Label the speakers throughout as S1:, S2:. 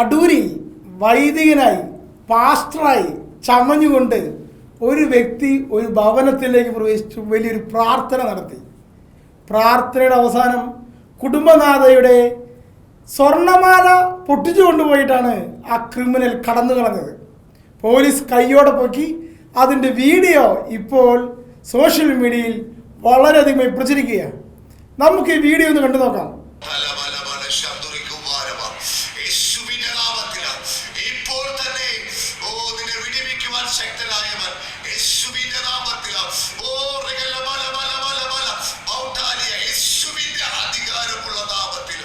S1: അടൂരിൽ വൈദികനായി പാസ്റ്ററായി ചമഞ്ഞുകൊണ്ട് ഒരു വ്യക്തി ഒരു ഭവനത്തിലേക്ക് പ്രവേശിച്ചു വലിയൊരു പ്രാർത്ഥന നടത്തി. പ്രാർത്ഥനയുടെ അവസാനം കുടുംബനാഥയുടെ സ്വർണമാല പൊട്ടിച്ചു കൊണ്ടുപോയിട്ടാണ് ആ ക്രിമിനൽ കടന്നു കളഞ്ഞത്. പോലീസ് കയ്യോടെ പൊക്കി അതിന്റെ വീഡിയോ ഇപ്പോൾ സോഷ്യൽ മീഡിയയിൽ വളരെയധികം പ്രചരിക്കുകയാണ്. നമുക്ക് ഈ വീഡിയോ ഒന്ന് കണ്ടു നോക്കാം.
S2: ശക്തനായവൻ യേശുവിന്റെ നാമത്തിൽ ഓ അധികാരമുള്ള നാമത്തിൽ.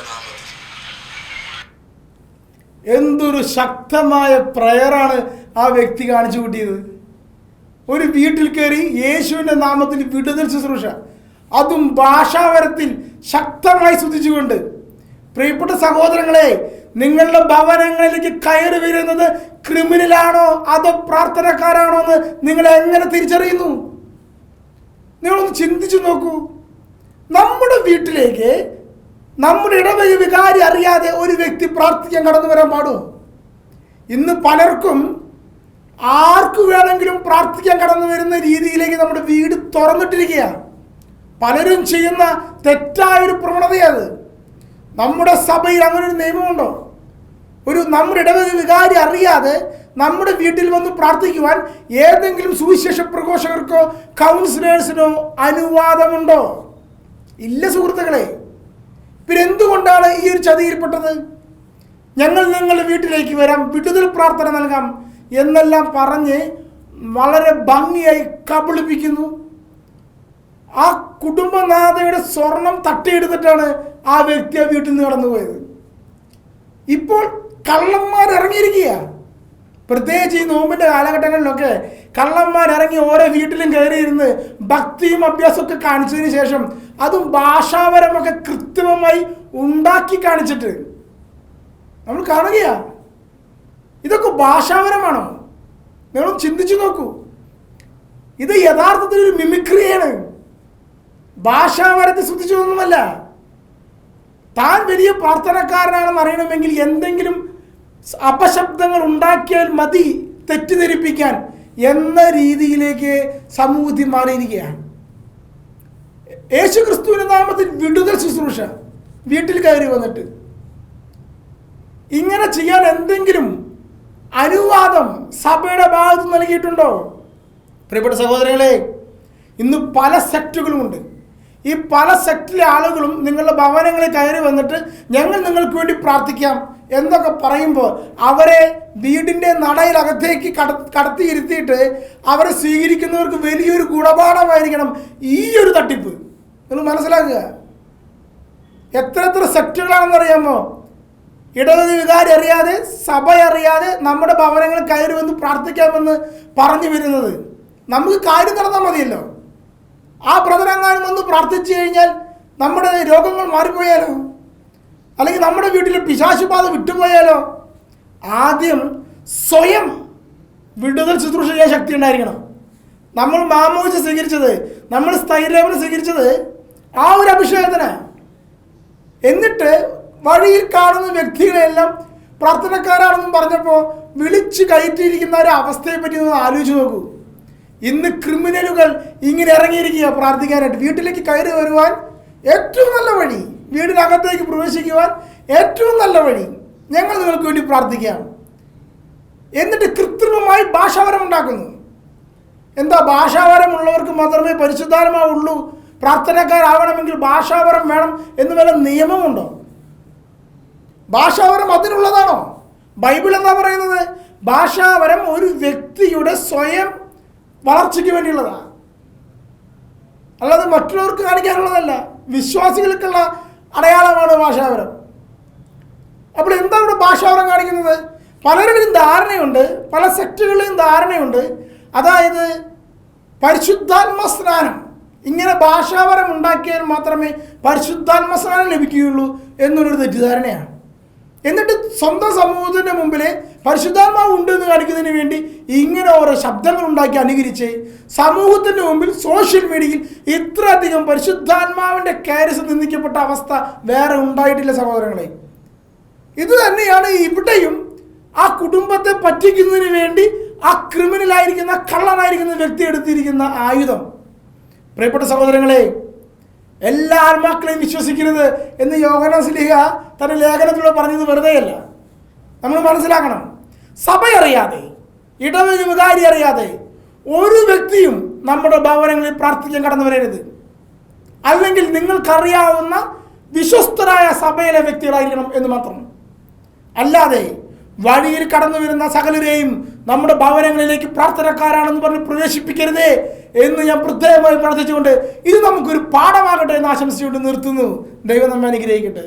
S2: നാമത്തിൽ.
S1: എന്തൊരു ശക്തമായ പ്രയറാണ് ആ വ്യക്തി കാണിച്ചു കൂട്ടിയത്. ഒരു വീട്ടിൽ കയറി യേശുവിന്റെ നാമത്തിൽ വിടുതൽ ശുശ്രൂഷ. അതും ഭാഷാവരത്തിൽ ശക്തമായി സ്തുതിച്ചുകൊണ്ട് പ്രിയപ്പെട്ട സഹോദരങ്ങളെ നിങ്ങളുടെ ഭവനങ്ങളിലേക്ക് കയറി വരുന്നത് ക്രിമിനലാണോ അതോ പ്രാർത്ഥനക്കാരാണോ എന്ന് നിങ്ങൾ എങ്ങനെ തിരിച്ചറിയുന്നു? നിങ്ങളൊന്ന് ചിന്തിച്ചു നോക്കൂ. നമ്മുടെ വീട്ടിലേക്ക് നമ്മുടെ ഇടവഴി വികാരി അറിയാതെ ഒരു വ്യക്തി പ്രാർത്ഥിക്കാൻ കടന്നു വരാൻ പാടുമോ ഇന്ന് പലർക്കും ആർക്ക് വേണമെങ്കിലും പ്രാർത്ഥിക്കാൻ കടന്നു വരുന്ന രീതിയിലേക്ക് നമ്മുടെ വീട് തുറന്നിട്ടിരിക്കുകയാണ്. പലരും ചെയ്യുന്ന തെറ്റായൊരു പ്രവണതയത് നമ്മുടെ സഭയിൽ അങ്ങനെ ഒരു നിയമമുണ്ടോ? ഒരു നമ്മുടെ ഇടവക വികാരി അറിയാതെ നമ്മുടെ വീട്ടിൽ വന്ന് പ്രാർത്ഥിക്കുവാൻ ഏതെങ്കിലും സുവിശേഷ പ്രഘോഷകർക്കോ കൗൺസിലേഴ്സിനോ അനുവാദമുണ്ടോ? ഇല്ല സുഹൃത്തുക്കളെ. പിന്നെ എന്തുകൊണ്ടാണ് ഈ ഒരു ചതിയിൽപ്പെട്ടത്? ഞങ്ങൾ നിങ്ങളുടെ വീട്ടിലേക്ക് വരാം വിടുതൽ പ്രാർത്ഥന നൽകാം എന്നെല്ലാം പറഞ്ഞ് വളരെ ഭംഗിയായി കബളിപ്പിക്കുന്നു. ആ കുടുംബനാഥയുടെ സ്വർണം തട്ടിയെടുത്തിട്ടാണ് ആ വ്യക്തി ആ വീട്ടിൽ നിന്ന് കടന്നുപോയത്. ഇപ്പോൾ കള്ളന്മാർ ഇറങ്ങിയിരിക്കുക പ്രത്യേകിച്ച് ഈ നോമ്പിന്റെ കാലഘട്ടങ്ങളിലൊക്കെ കള്ളന്മാർ ഇറങ്ങി ഓരോ വീട്ടിലും കയറിയിരുന്ന് ഭക്തിയും അഭ്യാസമൊക്കെ കാണിച്ചതിന് ശേഷം അതും ഭാഷാപരമൊക്കെ കൃത്രിമമായി ഉണ്ടാക്കി കാണിച്ചിട്ട്. നമ്മൾ കാണുകയാ. ഇതൊക്കെ ഭാഷാപരമാണോ? നിങ്ങൾ ചിന്തിച്ചു നോക്കൂ. ഇത് യഥാർത്ഥത്തിൽ ഒരു മിമിക്രിയാണ്. ഭാഷാപരത്തെ ശ്രദ്ധിച്ചതൊന്നുമല്ല. താൻ വലിയ പ്രാർത്ഥനക്കാരനാണെന്ന് അറിയണമെങ്കിൽ എന്തെങ്കിലും അപശബ്ദങ്ങൾ ഉണ്ടാക്കിയാൽ മതി തെറ്റിദ്ധരിപ്പിക്കാൻ എന്ന രീതിയിലേക്ക് സമൂഹത്തിൽ മാറിയിരിക്കുകയാണ്. യേശു ക്രിസ്തുവിന്റെ നാമത്തിൽ വിടുതൽ ശുശ്രൂഷ വീട്ടിൽ കയറി വന്നിട്ട്. ഇങ്ങനെ ചെയ്യാൻ എന്തെങ്കിലും അനുവാദം സഭയുടെ ഭാഗത്ത് നൽകിയിട്ടുണ്ടോ? പ്രിയപ്പെട്ട സഹോദരങ്ങളെ ഇന്ന് പല സെക്റ്റുകളുമുണ്ട് ഈ പല സെക്ടിലെ ആളുകളും നിങ്ങളുടെ ഭവനങ്ങളിൽ കയറി വന്നിട്ട് ഞങ്ങൾ നിങ്ങൾക്ക് വേണ്ടി പ്രാർത്ഥിക്കാം എന്നൊക്കെ പറയുമ്പോൾ അവരെ വീടിന്റെ നടയിലകത്തേക്ക് കട കടത്തിയിരുത്തിയിട്ട് അവരെ സ്വീകരിക്കുന്നവർക്ക് വലിയൊരു ഗുണപാഠമായിരിക്കണം ഈ ഒരു തട്ടിപ്പ്. നിങ്ങൾ മനസ്സിലാക്കുക? എത്ര എത്ര സെക്ടുകളാണെന്ന് അറിയാമോ? ഇടതു വികാരി അറിയാതെ സഭ അറിയാതെ നമ്മുടെ ഭവനങ്ങൾ കയറി വന്ന് പ്രാർത്ഥിക്കാമെന്ന് പറഞ്ഞു വരുന്നത്. നമുക്ക് കാര്യം നടന്നാൽ മതിയല്ലോ. ആ ബ്രദറെങ്ങാനും വന്ന് പ്രാർത്ഥിച്ചു കഴിഞ്ഞാൽ നമ്മുടെ രോഗങ്ങൾ മാറിപ്പോയാലോ? അല്ലെങ്കിൽ നമ്മുടെ വീട്ടിൽ പിശാശുബാധ വിട്ടുപോയാലോ? ആദ്യം സ്വയം വിടുതൽ ശുശ്രൂഷ ചെയ്യാൻ ശക്തി ഉണ്ടായിരിക്കണം. നമ്മൾ മാമോച സ്വീകരിച്ചത് നമ്മൾ സ്ഥൈര്യവനം സ്വീകരിച്ചത് ആ ഒരു അഭിഷേകത്തിന് എന്നിട്ട് വഴിയിൽ കാണുന്ന വ്യക്തികളെല്ലാം പ്രാർത്ഥനക്കാരാണെന്നും പറഞ്ഞപ്പോൾ വിളിച്ച് കയറ്റിയിരിക്കുന്ന ഒരു അവസ്ഥയെ പറ്റി ഒന്ന് ആലോചിച്ച് നോക്കൂ. ഇന്ന് ക്രിമിനലുകൾ ഇങ്ങനെ ഇറങ്ങിയിരിക്കുക പ്രാർത്ഥിക്കാനായിട്ട്. വീട്ടിലേക്ക് കയറി വരുവാൻ ഏറ്റവും നല്ല വഴി വീടിനകത്തേക്ക് പ്രവേശിക്കുവാൻ ഏറ്റവും നല്ല വഴി ഞങ്ങൾ നിങ്ങൾക്ക് വേണ്ടി പ്രാർത്ഥിക്കാം. എന്നിട്ട് കൃത്രിമമായി ഭാഷാവരം ഉണ്ടാക്കുന്നു. എന്താ ഭാഷാവരമുള്ളവർക്ക് മാത്രമേ പരിശുദ്ധാനമാവുള്ളൂ പ്രാർത്ഥനക്കാരാവണമെങ്കിൽ ഭാഷാവരം വേണം എന്ന് വല്ല നിയമമുണ്ടോ? ഭാഷാവരം അതിനുള്ളതാണോ? ബൈബിൾ എന്താ പറയുന്നത്? ഭാഷാവരം ഒരു വ്യക്തിയുടെ സ്വയം വളർച്ചയ്ക്ക് വേണ്ടിയുള്ളതാണ്. അല്ലാതെ മറ്റുള്ളവർക്ക് കാണിക്കാനുള്ളതല്ല. വിശ്വാസികൾക്കുള്ള അടയാളമാണ് ഭാഷാപരം. അപ്പോൾ എന്താ ഇവിടെ ഭാഷാപരം കാണിക്കുന്നത്? പലരുടെയും ധാരണയുണ്ട് പല സെക്ടുകളിലും ധാരണയുണ്ട്. അതായത് പരിശുദ്ധാത്മ സ്നാനം ഇങ്ങനെ ഭാഷാപരം ഉണ്ടാക്കിയാൽ മാത്രമേ പരിശുദ്ധാത്മ സ്നാനം ലഭിക്കുകയുള്ളൂ എന്നൊരു തെറ്റിദ്ധാരണയാണ്. എന്നിട്ട് സ്വന്തം സമൂഹത്തിന്റെ മുമ്പിൽ പരിശുദ്ധാത്മാവ് ഉണ്ട് എന്ന് കാണിക്കുന്നതിന് വേണ്ടി ഇങ്ങനെ ഓരോ ശബ്ദങ്ങൾ ഉണ്ടാക്കി അനുകരിച്ച് സമൂഹത്തിന്റെ മുമ്പിൽ സോഷ്യൽ മീഡിയയിൽ ഇത്രയധികം പരിശുദ്ധാത്മാവിന്റെ കാരിസ് നിന്ദിക്കപ്പെട്ട അവസ്ഥ വേറെ ഉണ്ടായിട്ടില്ല സഹോദരങ്ങളെ. ഇത് തന്നെയാണ് ഇവിടെയും ആ കുടുംബത്തെ പറ്റിക്കുന്നതിന് വേണ്ടി ആ ക്രിമിനലായിരിക്കുന്ന കള്ളനായിരിക്കുന്ന വ്യക്തി എടുത്തിരിക്കുന്ന ആയുധം. പ്രിയപ്പെട്ട സഹോദരങ്ങളെ എല്ലാ ആത്മാക്കളെയും വിശ്വസിക്കരുത് എന്ന് യോഗന സ്ലിഹ തന്റെ ലേഖനത്തിലൂടെ പറഞ്ഞത് വെറുതെയല്ല. നമ്മൾ മനസ്സിലാക്കണം. സഭ അറിയാതെ ഇടവക വികാരി അറിയാതെ ഒരു വ്യക്തിയും നമ്മുടെ ഭവനങ്ങളിൽ പ്രാർത്ഥിക്കാൻ കടന്നു വരരുത്. അല്ലെങ്കിൽ നിങ്ങൾക്കറിയാവുന്ന വിശ്വസ്തരായ സഭയിലെ വ്യക്തികളായിരിക്കണം എന്ന് മാത്രം. അല്ലാതെ വഴിയിൽ കടന്നു വരുന്ന സകലരെയും നമ്മുടെ ഭവനങ്ങളിലേക്ക് പ്രാർത്ഥനക്കാരാണെന്ന് പറഞ്ഞ് പ്രവേശിപ്പിക്കരുതേ എന്ന് ഞാൻ പ്രത്യേകമായി പ്രാർത്ഥിച്ചുകൊണ്ട് ഇത് നമുക്കൊരു പാഠമാകട്ടെ എന്ന് ആശംസിച്ചുകൊണ്ട് നിർത്തുന്നു. ദൈവം നമ്മെ അനുഗ്രഹിക്കട്ടെ.